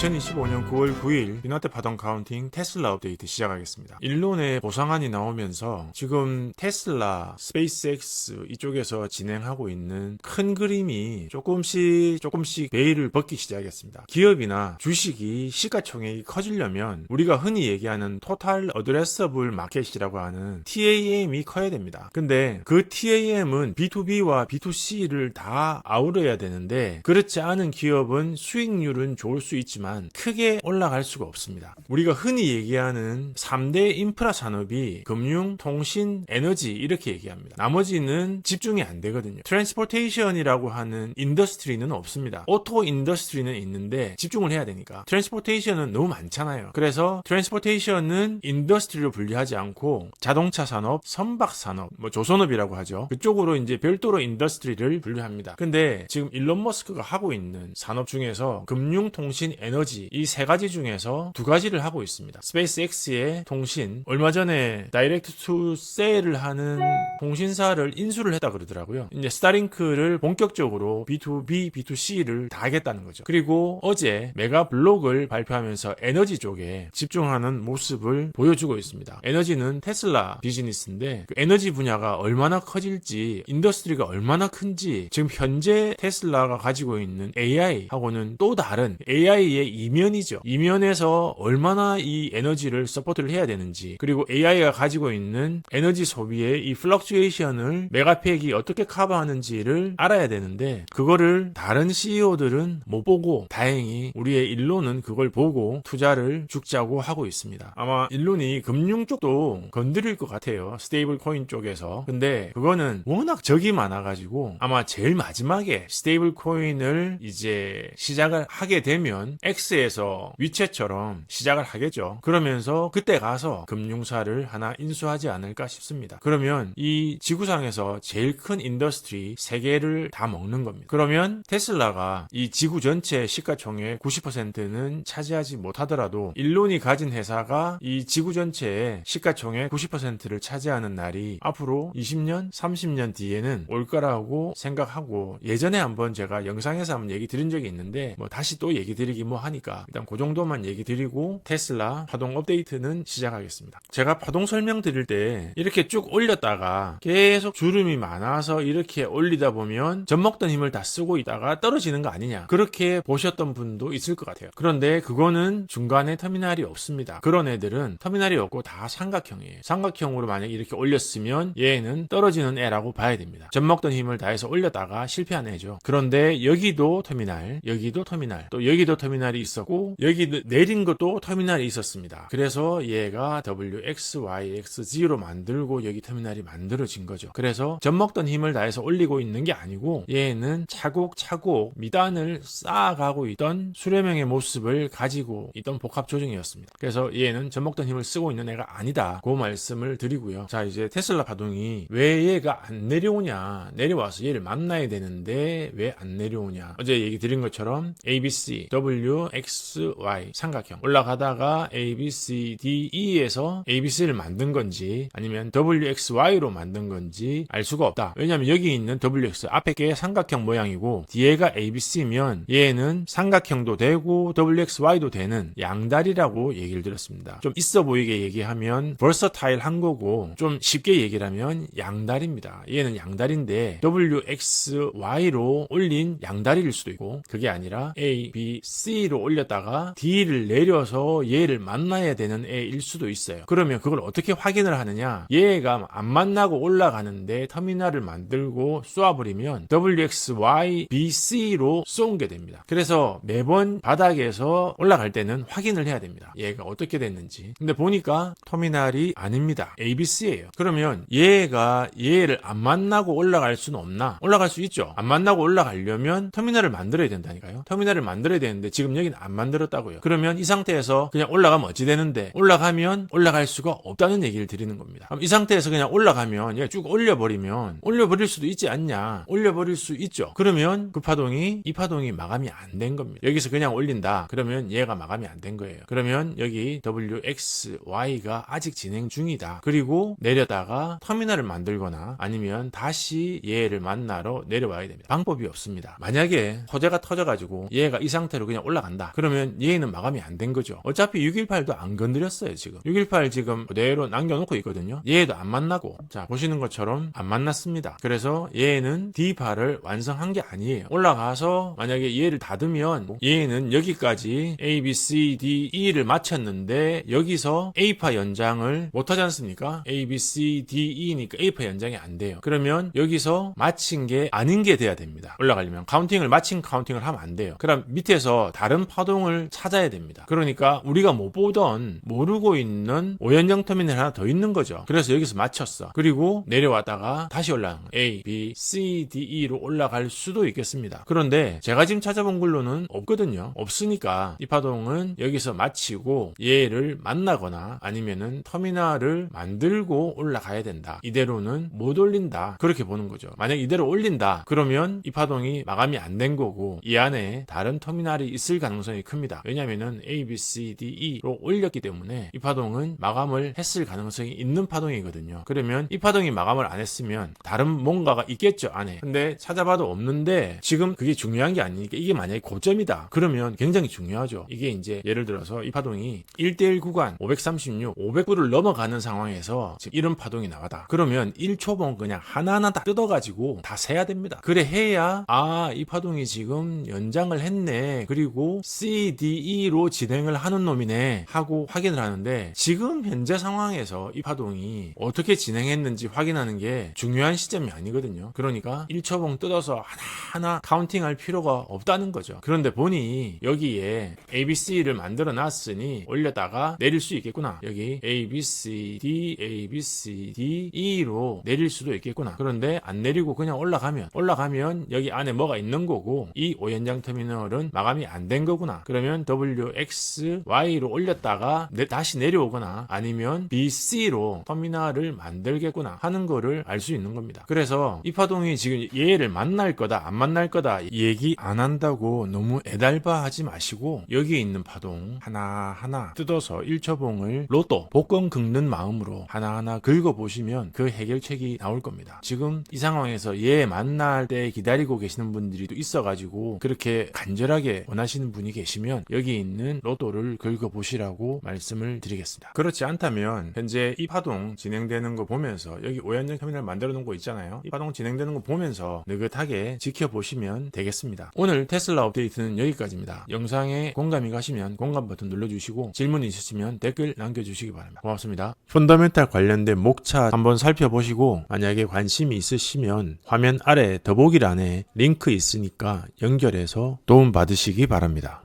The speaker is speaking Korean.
2025년 9월 9일 비나테 파동 카운팅 테슬라 업데이트 시작하겠습니다. 일론의 보상안이 나오면서 지금 테슬라, 스페이스X 이쪽에서 진행하고 있는 큰 그림이 조금씩 조금씩 베일을 벗기 시작했습니다. 기업이나 주식이 시가총액이 커지려면 우리가 흔히 얘기하는 토탈 어드레서블 마켓이라고 하는 TAM이 커야 됩니다. 근데 그 TAM은 B2B와 B2C를 다 아우러야 되는데 그렇지 않은 기업은 수익률은 좋을 수 있지만 크게 올라갈 수가 없습니다. 우리가 흔히 얘기하는 3대 인프라 산업이 금융, 통신, 에너지 이렇게 얘기합니다. 나머지는 집중이 안 되거든요. 트랜스포테이션이라고 하는 인더스트리는 없습니다. 오토 인더스트리는 있는데 집중을 해야 되니까. 트랜스포테이션은 너무 많잖아요. 그래서 트랜스포테이션은 인더스트리로 분리하지 않고 자동차 산업, 선박 산업, 뭐 조선업이라고 하죠. 그쪽으로 이제 별도로 인더스트리를 분류합니다. 근데 지금 일론 머스크가 하고 있는 산업 중에서 금융, 통신, 에너지 이 세 가지 중에서 두 가지를 하고 있습니다. 스페이스X의 통신 얼마 전에 다이렉트 투 셀을 하는 통신사를 인수를 했다 그러더라고요. 이제 스타링크를 본격적으로 B2B, B2C를 다 하겠다는 거죠. 그리고 어제 메가 블록을 발표하면서 에너지 쪽에 집중하는 모습을 보여주고 있습니다. 에너지는 테슬라 비즈니스인데 그 에너지 분야가 얼마나 커질지 인더스트리가 얼마나 큰지 지금 현재 테슬라가 가지고 있는 AI하고는 또 다른 AI의 이면이죠. 이면에서 얼마나 이 에너지를 서포트를 해야 되는지 그리고 AI가 가지고 있는 에너지 소비의 이 플럭츄에이션을 메가팩이 어떻게 커버하는지를 알아야 되는데 그거를 다른 CEO들은 못 보고 다행히 우리의 일론은 그걸 보고 투자를 죽자고 하고 있습니다. 아마 일론이 금융 쪽도 건드릴 것 같아요. 스테이블 코인 쪽에서. 근데 그거는 워낙 적이 많아가지고 아마 제일 마지막에 스테이블 코인을 이제 시작을 하게 되면 X에서 위챗처럼 시작을 하겠죠. 그러면서 그때 가서 금융사를 하나 인수하지 않을까 싶습니다. 그러면 이 지구상에서 제일 큰 인더스트리 세 개를 다 먹는 겁니다. 그러면 테슬라가 이 지구 전체 시가총액 90%는 차지하지 못하더라도 일론이 가진 회사가 이 지구 전체의 시가총액 90%를 차지하는 날이 앞으로 20년, 30년 뒤에는 올 거라고 생각하고 예전에 한번 제가 영상에서 한번 얘기 드린 적이 있는데 뭐 다시 또 얘기 드리기 뭐 하니까 일단 그 정도만 얘기 드리고 테슬라 파동 업데이트는 시작하겠습니다. 제가 파동 설명 드릴 때 이렇게 쭉 올렸다가 계속 주름이 많아서 이렇게 올리다 보면 젖 먹던 힘을 다 쓰고 있다가 떨어지는 거 아니냐 그렇게 보셨던 분도 있을 것 같아요. 그런데 그거는 중간에 터미널이 없습니다. 그런 애들은 터미널이 없고 다 삼각형이에요. 삼각형으로 만약 이렇게 올렸으면 얘는 떨어지는 애라고 봐야 됩니다. 젖 먹던 힘을 다해서 올렸다가 실패한 애죠. 그런데 여기도 터미널, 여기도 터미널, 또 여기도 터미널 이 있었고 여기 내린 것도 터미널이 있었습니다. 그래서 얘가 WX, Y, X, Z로 만들고 여기 터미널이 만들어진 거죠. 그래서 젖 먹던 힘을 다해서 올리고 있는 게 아니고 얘는 차곡차곡 미단을 쌓아가고 있던 수렴형의 모습을 가지고 있던 복합 조정이었습니다. 그래서 얘는 젖 먹던 힘을 쓰고 있는 애가 아니다. 그 말씀을 드리고요. 자 이제 테슬라 파동이 왜 얘가 안 내려오냐 내려와서 얘를 만나야 되는데 왜 안 내려오냐 어제 얘기 드린 것처럼 ABC, W, X, Y 삼각형 올라가다가 A, B, C, D, E에서 ABC를 만든 건지 아니면 W, X, Y로 만든 건지 알 수가 없다. 왜냐하면 여기 있는 WX 앞에 게 삼각형 모양이고 뒤에가 ABC면 얘는 삼각형도 되고 WXY도 되는 양다리라고 얘기를 드렸습니다. 좀 있어 보이게 얘기하면 벌서타일 한 거고 좀 쉽게 얘기를 하면 양다리입니다. 얘는 양다리인데 WXY로 올린 양다리일 수도 있고 그게 아니라 A, B, C 로 올렸다가 D를 내려서 얘를 만나야 되는 애일 수도 있어요. 그러면 그걸 어떻게 확인을 하느냐? 얘가 안 만나고 올라가는데 터미널을 만들고 쏘아버리면 WXY, BC로 쏘은 게 됩니다. 그래서 매번 바닥에서 올라갈 때는 확인을 해야 됩니다. 얘가 어떻게 됐는지. 근데 보니까 터미널이 아닙니다. ABC예요. 그러면 얘가 얘를 안 만나고 올라갈 수는 없나? 올라갈 수 있죠. 안 만나고 올라가려면 터미널을 만들어야 된다니까요. 터미널을 만들어야 되는데 지금 여기는 안 만들었다고요. 그러면 이 상태에서 그냥 올라가면 어찌 되는데 올라가면 올라갈 수가 없다는 얘기를 드리는 겁니다. 이 상태에서 그냥 올라가면 쭉 올려버리면 올려버릴 수도 있지 않냐? 올려버릴 수 있죠. 그러면 그 파동이 이 파동이 마감이 안 된 겁니다. 여기서 그냥 올린다. 그러면 얘가 마감이 안 된 거예요. 그러면 여기 WX, Y가 아직 진행 중이다. 그리고 내려다가 터미널을 만들거나 아니면 다시 얘를 만나러 내려와야 됩니다. 방법이 없습니다. 만약에 호재가 터져가지고 얘가 이 상태로 그냥 올라간 다. 올라간다. 그러면 얘는 마감이 안 된 거죠. 어차피 618도 안 건드렸어요, 지금. 618 지금 그대로 남겨놓고 있거든요. 얘도 안 만나고. 자, 보시는 것처럼 안 만났습니다. 그래서 얘는 D8을 완성한 게 아니에요. 올라가서 만약에 얘를 닫으면 얘는 여기까지 A, B, C, D, E를 마쳤는데 여기서 A파 연장을 못하지 않습니까? A, B, C, D, E니까 A파 연장이 안 돼요. 그러면 여기서 마친 게 아닌 게 돼야 됩니다. 올라가려면 카운팅을 마친 카운팅을 하면 안 돼요. 그럼 밑에서 다른 파동을 찾아야 됩니다. 그러니까 우리가 못 보던 모르고 있는 오연장 터미널 하나 더 있는 거죠. 그래서 여기서 마쳤어. 그리고 내려왔다가 다시 거예요. A, B, C, D, E로 올라갈 수도 있겠습니다. 그런데 제가 지금 찾아본 걸로는 없거든요. 없으니까 이 파동은 여기서 마치고 얘를 만나거나 아니면은 터미널을 만들고 올라가야 된다. 이대로는 못 올린다. 그렇게 보는 거죠. 만약 이대로 올린다. 그러면 이 파동이 마감이 안 된 거고 이 안에 다른 터미널이 있을 가능성이 큽니다. 왜냐면은 A, B, C, D, E로 올렸기 때문에 이 파동은 마감을 했을 가능성이 있는 파동이거든요. 그러면 이 파동이 마감을 안 했으면 다른 뭔가가 있겠죠 안에. 근데 찾아봐도 없는데 지금 그게 중요한 게 아니니까 이게 만약에 고점이다. 그러면 굉장히 중요하죠. 이게 이제 예를 들어서 이 파동이 1대1 구간 536, 500불을 넘어가는 상황에서 지금 이런 파동이 나왔다. 그러면 1초봉 그냥 하나하나 다 뜯어가지고 다 세야 됩니다. 그래 해야 아 이 파동이 지금 연장을 했네. 그리고 C, D, E로 진행을 하는 놈이네 하고 확인을 하는데 지금 현재 상황에서 이 파동이 어떻게 진행했는지 확인하는 게 중요한 시점이 아니거든요. 그러니까 1초봉 뜯어서 하나하나 카운팅할 필요가 없다는 거죠. 그런데 보니 여기에 ABC를 만들어 놨으니 올렸다가 내릴 수 있겠구나. 여기 A, B, C, D, A, B, C, D, E로 내릴 수도 있겠구나. 그런데 안 내리고 그냥 올라가면 올라가면 여기 안에 뭐가 있는 거고 이 오연장 터미널은 마감이 안 된 거구나. 그러면 W, X, Y로 올렸다가 내- 다시 내려오거나 아니면 B, C로 터미널을 만들겠구나 하는 거를 알 수 있는 겁니다. 그래서 이 파동이 지금 얘를 만날 거다 안 만날 거다 얘기 안 한다고 너무 애달바하지 마시고 여기에 있는 파동 하나하나 뜯어서 1초봉을 로또 복권 긁는 마음으로 하나하나 긁어보시면 그 해결책이 나올 겁니다. 지금 이 상황에서 얘 만날 때 기다리고 계시는 분들이 또 있어가지고 그렇게 간절하게 원하시는 분이 계시면 여기 있는 로또를 긁어보시라고 말씀을 드리겠습니다. 그렇지 않다면 현재 이 파동 진행되는 거 보면서 여기 오연장 터미널 만들어 놓은 거 있잖아요. 이 파동 진행되는 거 보면서 느긋하게 지켜보시면 되겠습니다. 오늘 테슬라 업데이트는 여기까지입니다. 영상에 공감이 가시면 공감 버튼 눌러주시고 질문 있으시면 댓글 남겨주시기 바랍니다. 고맙습니다. 펀더멘탈 관련된 목차 한번 살펴보시고 만약에 관심이 있으시면 화면 아래 더보기란에 링크 있으니까 연결해서 도움 받으시기 바랍 니다.